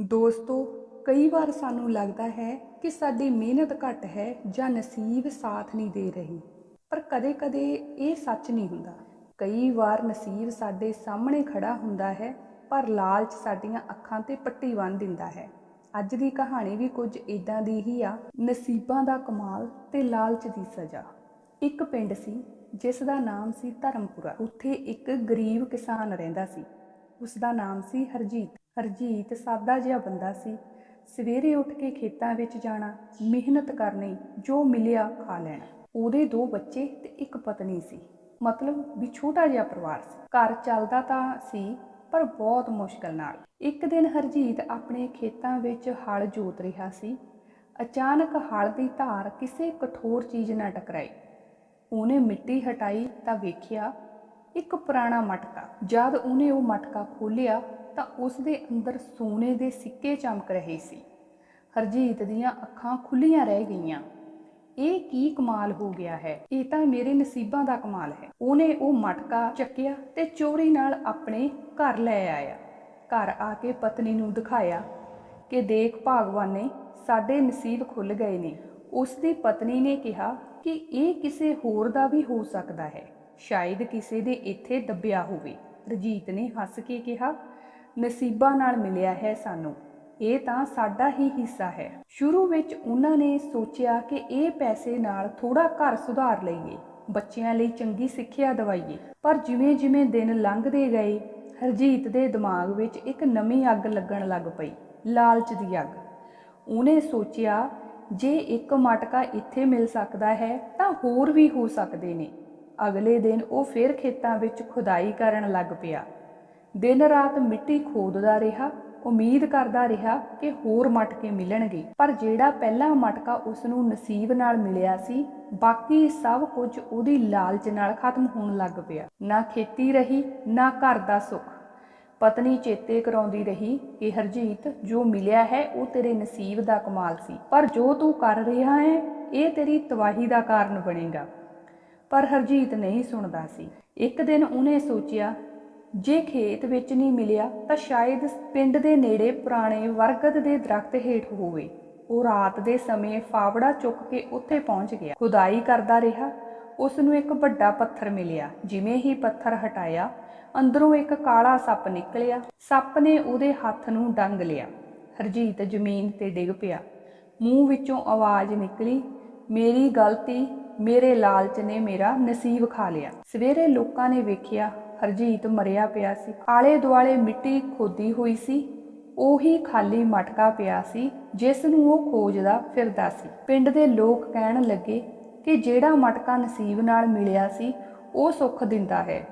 ਦੋਸਤੋ, ਕਈ ਵਾਰ ਸਾਨੂੰ ਲੱਗਦਾ ਹੈ ਕਿ ਸਾਡੀ ਮਿਹਨਤ ਘੱਟ ਹੈ ਜਾਂ ਨਸੀਬ ਸਾਥ ਨਹੀਂ ਦੇ ਰਹੀ। ਪਰ ਕਦੇ-ਕਦੇ ਇਹ ਸੱਚ ਨਹੀਂ ਹੁੰਦਾ। ਕਈ ਵਾਰ ਨਸੀਬ ਸਾਡੇ ਸਾਹਮਣੇ ਖੜਾ ਹੁੰਦਾ ਹੈ, ਪਰ ਲਾਲਚ ਸਾਡੀਆਂ ਅੱਖਾਂ ਤੇ ਪੱਟੀ ਬੰਨ੍ਹ ਦਿੰਦਾ ਹੈ। ਅੱਜ ਦੀ ਕਹਾਣੀ ਵੀ ਕੁਝ ਇਦਾਂ ਦੀ ਹੀ ਆ, ਨਸੀਬਾਂ ਦਾ ਕਮਾਲ ਤੇ ਲਾਲਚ ਦੀ ਸਜ਼ਾ। ਇੱਕ ਪਿੰਡ ਸੀ, ਜਿਸ ਦਾ ਨਾਮ ਸੀ ਧਰਮਪੁਰਾ। ਉੱਥੇ ਇੱਕ ਗਰੀਬ ਕਿਸਾਨ ਰਹਿੰਦਾ ਸੀ। ਉਸ ਦਾ ਨਾਮ ਸੀ ਹਰਜੀਤ। ਹਰਜੀਤ ਸਾਦਾ ਜਿਹਾ ਬੰਦਾ ਸੀ। ਸਵੇਰੇ ਉੱਠ ਕੇ ਖੇਤਾਂ ਵਿੱਚ ਜਾਣਾ, ਮਿਹਨਤ ਕਰਨੀ, ਜੋ ਮਿਲਿਆ ਖਾ ਲੈਣਾ। ਉਹਦੇ ਦੋ ਬੱਚੇ ਤੇ ਇੱਕ ਪਤਨੀ ਸੀ। ਮਤਲਬ ਵੀ ਛੋਟਾ ਜਿਹਾ ਪਰਿਵਾਰ ਸੀ। ਘਰ ਚੱਲਦਾ ਤਾਂ ਸੀ, ਪਰ ਬਹੁਤ ਮੁਸ਼ਕਲ ਨਾਲ। ਇੱਕ ਦਿਨ ਹਰਜੀਤ ਆਪਣੇ ਖੇਤਾਂ ਵਿੱਚ ਹਲ ਜੋਤ ਰਿਹਾ ਸੀ। ਅਚਾਨਕ ਹਲ ਦੀ ਧਾਰ ਕਿਸੇ ਕਠੋਰ ਚੀਜ਼ ਨਾਲ ਟਕਰਾਈ। ਉਹਨੇ ਮਿੱਟੀ ਹਟਾਈ ਤਾਂ ਵੇਖਿਆ, ਇੱਕ ਪੁਰਾਣਾ ਮਟਕਾ। ਜਦ ਉਹਨੇ ਉਹ ਮਟਕਾ ਖੋਲ੍ਹਿਆ ਤਾਂ ਉਸ ਦੇ ਅੰਦਰ ਸੋਨੇ ਦੇ ਸਿੱਕੇ ਚਮਕ ਰਹੇ ਸੀ। ਹਰਜੀਤ ਦੀਆਂ ਅੱਖਾਂ ਖੁੱਲੀਆਂ ਰਹਿ ਗਈਆਂ। ਇਹ ਕੀ ਕਮਾਲ ਹੋ ਗਿਆ ਹੈ? ਇਹ ਤਾਂ ਮੇਰੇ ਨਸੀਬਾਂ ਦਾ ਕਮਾਲ ਹੈ। ਉਹਨੇ ਉਹ ਮਟਕਾ ਚੱਕਿਆ ਤੇ ਚੋਰੀ ਨਾਲ ਆਪਣੇ ਘਰ ਲੈ ਆਇਆ। ਘਰ ਆ ਕੇ ਪਤਨੀ ਨੂੰ ਦਿਖਾਇਆ ਕਿ ਦੇਖ ਭਾਗਵਾਨ ਨੇ ਸਾਡੇ ਨਸੀਬ ਖੁੱਲ ਗਏ ਨੇ। ਉਸ ਦੀ ਪਤਨੀ ਨੇ ਕਿਹਾ ਕਿ ਇਹ ਕਿਸੇ ਹੋਰ ਦਾ ਵੀ ਹੋ ਸਕਦਾ ਹੈ। ਸ਼ਾਇਦ ਕਿਸੇ ਦੇ ਇੱਥੇ ਦੱਬਿਆ ਹੋਵੇ। ਰਜੀਤ ਨੇ ਹੱਸ ਕੇ ਕਿਹਾ ਨਸੀਬਾਂ ਨਾਲ ਮਿਲਿਆ ਹੈ ਸਾਨੂੰ। ਇਹ ਤਾਂ ਸਾਡਾ ਹੀ ਹਿੱਸਾ ਹੈ। ਸ਼ੁਰੂ ਵਿੱਚ ਉਹਨਾਂ ਨੇ ਸੋਚਿਆ ਕਿ ਇਹ ਪੈਸੇ ਨਾਲ ਥੋੜਾ ਘਰ ਸੁਧਾਰ ਲਈਏ, ਬੱਚਿਆਂ ਲਈ ਚੰਗੀ ਸਿੱਖਿਆ ਦਵਾਈਏ। ਪਰ ਜਿਵੇਂ-ਜਿਵੇਂ ਦਿਨ ਲੰਘਦੇ ਗਏ, ਹਰਜੀਤ ਦੇ ਦਿਮਾਗ ਵਿੱਚ ਇੱਕ ਨਵੀਂ ਅੱਗ ਲੱਗਣ ਲੱਗ ਪਈ, ਲਾਲਚ ਦੀ ਅੱਗ। ਉਹਨੇ ਸੋਚਿਆ, ਜੇ ਇੱਕ ਮਟਕਾ ਇੱਥੇ ਮਿਲ ਸਕਦਾ ਹੈ, ਤਾਂ ਹੋਰ ਵੀ ਹੋ ਸਕਦੇ ਨੇ। ਅਗਲੇ ਦਿਨ ਉਹ ਫਿਰ ਖੇਤਾਂ ਵਿੱਚ ਖੁਦਾਈ ਕਰਨ ਲੱਗ ਪਿਆ। ਦਿਨ ਰਾਤ ਮਿੱਟੀ ਖੋਦਦਾ ਰਿਹਾ, ਉਮੀਦ ਕਰਦਾ ਰਿਹਾ ਕਿ ਹੋਰ ਮਟਕੇ ਮਿਲਣਗੇ। ਪਰ ਜਿਹੜਾ ਪਹਿਲਾ ਮਟਕਾ ਉਸ ਨੂੰ ਨਸੀਬ ਨਾਲ ਮਿਲਿਆ ਸੀ, ਬਾਕੀ ਸਭ ਕੁਝ ਉਹਦੀ ਲਾਲਚ ਨਾਲ ਖਤਮ ਹੋਣ ਲੱਗ ਪਿਆ। ਨਾ ਖੇਤੀ ਰਹੀ, ਨਾ ਘਰ ਦਾ ਸੁੱਖ। ਪਤਨੀ ਚੇਤੇ ਕਰਾਉਂਦੀ ਰਹੀ ਕਿ ਹਰਜੀਤ ਜੋ ਮਿਲਿਆ ਹੈ, ਉਹ ਤੇਰੇ ਨਸੀਬ ਦਾ ਕਮਾਲ ਸੀ। ਪਰ ਜੋ ਤੂੰ ਕਰ ਰਿਹਾ ਹੈ, ਇਹ ਤੇਰੀ ਤਬਾਹੀ ਦਾ ਕਾਰਨ ਬਣੇਗਾ। ਪਰ ਹਰਜੀਤ ਨਹੀਂ ਸੁਣਦਾ ਸੀ। ਇੱਕ ਦਿਨ ਉਹਨੇ ਸੋਚਿਆ ਜੇ ਖੇਤ ਵਿੱਚ ਨਹੀਂ ਮਿਲਿਆ ਤਾਂ ਸ਼ਾਇਦ ਪਿੰਡ ਦੇ ਨੇੜੇ ਪੁਰਾਣੇ ਵਰਗਦ ਦੇ ਦਰਖਤ ਹੇਠ ਹੋਵੇ। ਉਹ ਰਾਤ ਦੇ ਸਮੇਂ ਫਾਵੜਾ ਚੁੱਕ ਕੇ ਉੱਥੇ ਪਹੁੰਚ ਗਿਆ। ਖੁਦਾਈ ਕਰਦਾ ਰਿਹਾ, ਉਸ ਨੂੰ ਇੱਕ ਵੱਡਾ ਪੱਥਰ ਮਿਲਿਆ, ਜਿਵੇਂ ਹੀ ਪੱਥਰ ਹਟਾਇਆ, ਅੰਦਰੋਂ ਇੱਕ ਕਾਲਾ ਸੱਪ ਨਿਕਲਿਆ। ਸੱਪ ਨੇ ਉਹਦੇ ਹੱਥ ਨੂੰ ਡੰਗ ਲਿਆ। ਹਰਜੀਤ ਜ਼ਮੀਨ ਤੇ ਡਿੱਗ ਪਿਆ। ਮੂੰਹ ਵਿੱਚੋਂ ਆਵਾਜ਼ ਨਿਕਲੀ, ਮੇਰੀ ਗਲਤੀ, ਮੇਰੇ ਲਾਲਚ ਨੇ ਮੇਰਾ ਨਸੀਬ ਖਾ ਲਿਆ। ਸਵੇਰੇ ਲੋਕਾਂ ਨੇ ਵੇਖਿਆ ਹਰਜੀਤ ਮਰਿਆ ਪਿਆ ਸੀ। ਆਲੇ ਦੁਆਲੇ ਮਿੱਟੀ ਖੋਦੀ ਹੋਈ ਸੀ। ਉਹੀ ਖਾਲੀ ਮਟਕਾ ਪਿਆ ਸੀ, ਜਿਸ ਨੂੰ ਉਹ ਖੋਜਦਾ ਫਿਰਦਾ ਸੀ। ਪਿੰਡ ਦੇ ਲੋਕ ਕਹਿਣ ਲੱਗੇ ਕਿ ਜਿਹੜਾ ਮਟਕਾ ਨਸੀਬ ਨਾਲ ਮਿਲਿਆ ਸੀ, ਉਹ ਸੁੱਖ ਦਿੰਦਾ ਹੈ।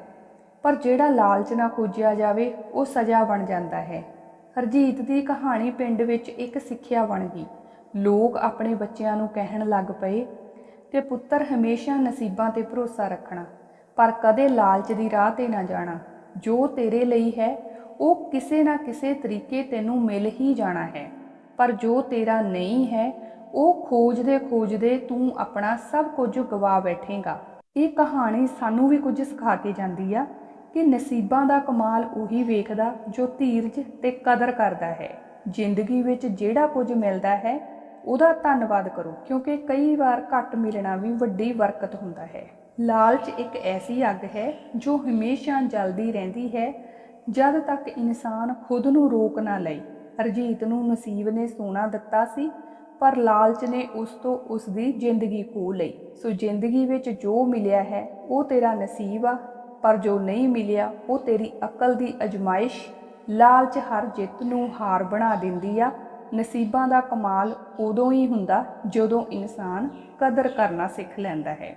ਪਰ ਜਿਹੜਾ ਲਾਲਚ ਨਾਲ ਖੋਜਿਆ ਜਾਵੇ, ਉਹ ਸਜ਼ਾ ਬਣ ਜਾਂਦਾ ਹੈ। ਹਰਜੀਤ ਦੀ ਕਹਾਣੀ ਪਿੰਡ ਵਿੱਚ ਇੱਕ ਸਿੱਖਿਆ ਬਣ ਗਈ। ਲੋਕ ਆਪਣੇ ਬੱਚਿਆਂ ਨੂੰ ਕਹਿਣ ਲੱਗ ਪਏ ਕਿ ਪੁੱਤਰ ਹਮੇਸ਼ਾ ਨਸੀਬਾਂ ਤੇ ਭਰੋਸਾ ਰੱਖਣਾ। ਪਰ ਕਦੇ ਲਾਲਚ ਦੀ ਰਾਹ ਤੇ ਨਾ ਜਾਣਾ। ਜੋ ਤੇਰੇ ਲਈ ਹੈ, ਉਹ ਕਿਸੇ ਨਾ ਕਿਸੇ ਤਰੀਕੇ ਤੈਨੂੰ ਮਿਲ ਹੀ ਜਾਣਾ ਹੈ। ਪਰ ਜੋ ਤੇਰਾ ਨਹੀਂ ਹੈ, ਉਹ ਖੋਜਦੇ ਖੋਜਦੇ ਤੂੰ ਆਪਣਾ ਸਭ ਕੁਝ ਗਵਾ ਬੈਠੇਗਾ। ਇਹ ਕਹਾਣੀ ਸਾਨੂੰ ਵੀ ਕੁਝ ਸਿਖਾ ਕੇ ਜਾਂਦੀ ਆ ਕਿ ਨਸੀਬਾਂ ਦਾ ਕਮਾਲ ਉਹੀ ਵੇਖਦਾ ਜੋ ਧੀਰਜ ਤੇ ਕਦਰ ਕਰਦਾ ਹੈ। ਜ਼ਿੰਦਗੀ ਵਿੱਚ ਜਿਹੜਾ ਕੁਝ ਮਿਲਦਾ ਹੈ, ਉਹਦਾ ਧੰਨਵਾਦ ਕਰੋ, ਕਿਉਂਕਿ ਕਈ ਵਾਰ ਘੱਟ ਮਿਲਣਾ ਵੀ ਵੱਡੀ ਬਰਕਤ ਹੁੰਦਾ ਹੈ। ਲਾਲਚ ਇੱਕ ਐਸੀ ਅੱਗ ਹੈ ਜੋ ਹਮੇਸ਼ਾ ਜਲਦੀ ਰਹਿੰਦੀ ਹੈ, ਜਦ ਤੱਕ ਇਨਸਾਨ ਖੁਦ ਨੂੰ ਰੋਕ ਨਾ ਲਏ। ਹਰਜੀਤ ਨੂੰ ਨਸੀਬ ਨੇ ਸੋਨਾ ਦਿੱਤਾ ਸੀ, ਪਰ ਲਾਲਚ ਨੇ ਉਸ ਤੋਂ ਉਸ ਦੀ ਜ਼ਿੰਦਗੀ ਖੋ ਲਈ। ਸੋ ਜ਼ਿੰਦਗੀ ਵਿੱਚ ਜੋ ਮਿਲਿਆ ਹੈ, ਉਹ ਤੇਰਾ ਨਸੀਬ ਆ, ਪਰ ਜੋ ਨਹੀਂ ਮਿਲਿਆ, ਉਹ ਤੇਰੀ ਅਕਲ ਦੀ ਅਜਮਾਇਸ਼। ਲਾਲਚ ਹਰ ਜਿੱਤ ਨੂੰ ਹਾਰ ਬਣਾ ਦਿੰਦੀ ਆ। ਨਸੀਬਾਂ ਦਾ ਕਮਾਲ ਉਦੋਂ ਹੀ ਹੁੰਦਾ ਜਦੋਂ ਇਨਸਾਨ ਕਦਰ ਕਰਨਾ ਸਿੱਖ ਲੈਂਦਾ ਹੈ।